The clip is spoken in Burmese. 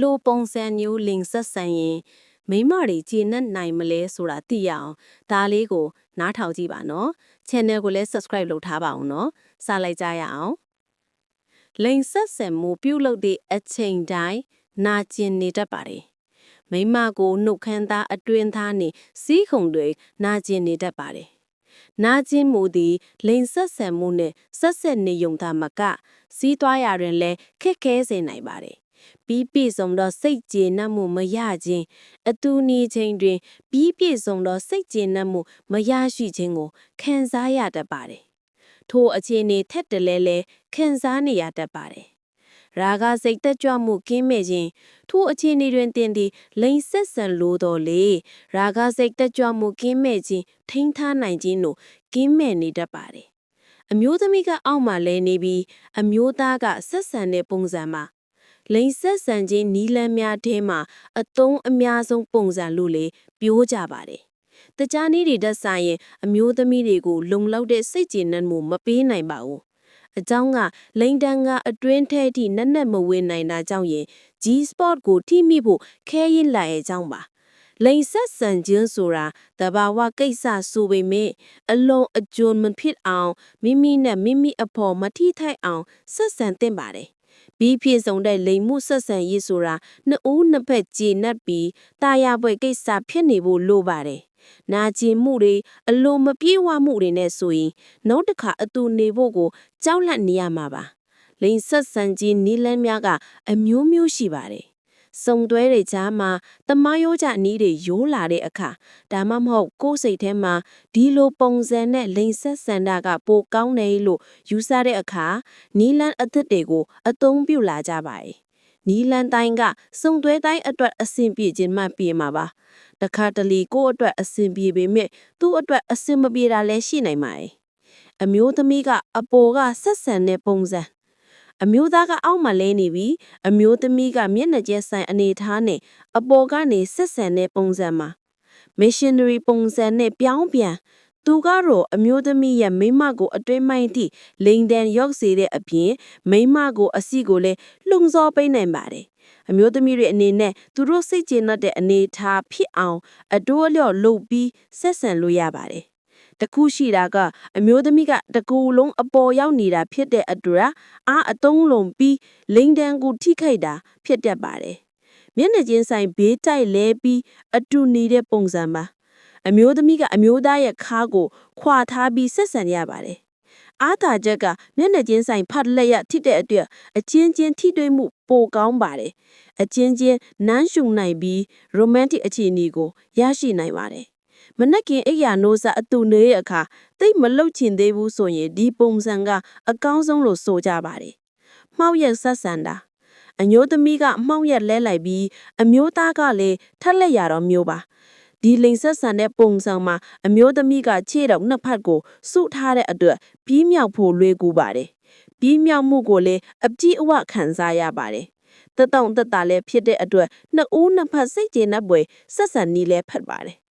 လို့ပုံစံမျိုးလင်ဆက်ဆန်ရင်မိန်းမတွေကျေနပ်နိုင်မလဲဆိုတာသိရအောင်ဒါလေးကို နားထောင်ကြည့်ပါနော် channel ကိုလည်း subscribe လုပ်ထားပါအောင်နော်စလိုက်ကြရအောင်လိန်ဆက်ဆန်မှုပြုလုပ်တဲ့အချိန်တိုင်းနာကျင်နေတတ်ပါတယ်မိန်းမကိုနှုတ်ခမ်းသားအတွင်းသားနေစီးခုံတွေနာကျင်နေတတ်ပါတယ်နာကျင်မှုသည် လိန်ဆက်ဆန်မှုနဲ့ဆက်ဆက်နေုံသာမက စီးသွားရတွင်လည်းခက်ခဲစေနိုင်ပါတယ် ပြီးပြည့်စုံသောစိတ်ကျေနပ်မှုမရခြင်းအတူနေခြင်းတွင် ပြီးပြည့်စုံသောစိတ်ကျေနပ်မှုမရရှိခြင်းကိုခံစားရတတ်ပါတယ်ထိုအခြေအနေထက်တလဲလဲခံစားနေရတတ်ပါတယ်ရာဂစိတ်သက်ကြွမှုကင်းမဲ့ခြင်းထိုအခြေအနေတွင်တင်သည်လိန်ဆက်ဆန်လို့တော်လေရာဂစိတ်သက်ကြွမှုကင်းမဲ့ခြင်းထိန်းထားနိုင်ခြင်းတို့ကင်းမဲ့နေတတ်ပါတယ်အမျိုးသမီးကအောက်မှာလဲနေပြီးအမျိုးသားကဆက်ဆန်တဲ့ပုံစံမှာ လိန်ဆက်ဆန်ခြင်းနီးလန်းများထဲမှာအတုံးအများဆုံးပုံစံလို့လေပြောကြပါတယ်တခြားနည်းတွေတက်ဆိုင်ရင်အမျိုးသမီးတွေကို လုံလောက်တဲ့စိတ်ကျေနပ်မှုမပေးနိုင်ပါဘူးအကြောင်းကလိန်တန်းကအတွင်းထဲထိနက်နက်မဝင်နိုင်တာကြောင့်ရင် G spot ကိုထိမိဖို့ခဲရင်လာရဲ့အကြောင်းပါလိန်ဆက်ဆန်ခြင်းဆိုတာတဘာဝကိစ္စဆိုပေမဲ့အလုံးအကျွန်းမဖြစ်အောင်မိမိနဲ့မိမိအဖော်မထိထိုက်အောင်ဆက်ဆံသင့်ပါတယ် ပြီးပြည့်စုံတဲ့လိမ်မှုဆက်ဆံရေးဆိုတာနှစ်ဦးနှစ်ဖက်ကြည်နပ်ပြီးတာယာပွဲကိစ္စဖြစ်နေဖို့လိုပါတယ်။နာကျင်မှုတွေအလိုမပြေဝမှုတွေနဲ့ဆိုရင်နောက်တစ်ခါအတူနေဖို့ကိုကြောက်လန့်နေရမှာပါ။လိန်ဆက်ဆန်ခြင်းနီးလန်းများကအမျိုးမျိုးရှိပါတယ်။ စုံတွဲတွေကြားမှာတမယိုးကြနီးတွေရိုးလာတဲ့အခါဒါမှမဟုတ်ကိုယ်စိတ်ထဲမှာဒီလိုပုံစံနဲ့လိန်ဆက်ဆန်တာကပိုကောင်းတယ်လို့ယူဆတဲ့အခါနီလန်းအသစ်တွေကိုအသုံးပြုလာကြပါတယ်။နီလန်းတိုင်းကစုံတွဲတိုင်းအတွက်အဆင်ပြေခြင်းမှပြေမှာပါ။တခါတလေကိုယ့်အတွက်အဆင်ပြေပေမဲ့သူ့အတွက်အဆင်မပြေတာလည်းရှိနိုင်ပါတယ်။အမျိုးသမီးကအပေါ်ကဆက်ဆံတဲ့ပုံစံ အမျိုးသားကအောက်မှာလဲနေပြီးအမျိုးသမီးကမျက်နှာကျက်ဆိုင်အနေထားနဲ့အပေါ်ကနေဆက်ဆံတဲ့ပုံစံမှာ missionary ပုံစံနဲ့ပြောင်းပြန်သူကတော့အမျိုးသမီးရဲ့မိန်းမကိုအတွင်းမိုင်းသည့်လိန်တန်ရောက်စေတဲ့အပြင်မိန်းမကိုအစီကိုလည်းလှုံ့ဆော်ပေးနိုင်ပါတယ်အမျိုးသမီးတွေအနေနဲ့သူတို့စိတ်ကျေနပ်တဲ့အနေထားဖြစ်အောင်အတိုးအလျော့လုပ်ပြီးဆက်ဆံလို့ရပါတယ် တခုရှိတာကအမျိုးသမီးကတကူလုံးအပေါ်ရောက်နေတာဖြစ်တဲ့အတွက်အားအတုံးလုံးပြီးလိန်တန်းကိုထိခိုက်တာဖြစ်တတ်ပါတယ်။မျက်နှာချင်းဆိုင်ဘေးတိုက်လဲပြီးအတူနေတဲ့ပုံစံပါအမျိုးသမီးကအမျိုးသားရဲ့ခါကိုခွာထားပြီးဆက်ဆံရပါတယ်။အားသာချက်ကမျက်နှာချင်းဆိုင်ဖတ်လက်ရထိတဲ့အတွက်အချင်းချင်းထိတွေ့မှုပိုကောင်းပါတယ်။အချင်းချင်းနမ်းရှုံနိုင်ပြီး romantic အခြေအနေကိုရရှိနိုင်ပါတယ်။ မနက်ကင်အိယာနိုးစာအတူနေတဲ့အခါတိတ်မလုတ်ချင်သေးဘူးဆိုရင်ဒီပုံစံကအကောင်းဆုံးလို့ဆိုကြပါတယ်။မှောက်ရက်ဆက်ဆံတာအမျိုးသမီးကမှောက်ရက်လဲလိုက်ပြီးအမျိုးသားကလည်းထက်လက်ရတော့မျိုးပါဒီလိန်ဆက်ဆန်တဲ့ပုံစံမှာအမျိုးသမီးကခြေတော်နှစ်ဖက်ကိုစုထားတဲ့အတွက်ပြီးမြောက်ဖို့လွယ်ကူပါတယ်ပြီးမြောက်မှုကိုလည်းအပြည့်အဝခံစားရပါတယ်တတောင့်တတလည်းဖြစ်တဲ့အတွက်နှစ်ဦးနှစ်ဖက်စိတ်ကျေနပ်ပွဲဆက်ဆံနည်းလည်းဖတ်ပါတယ်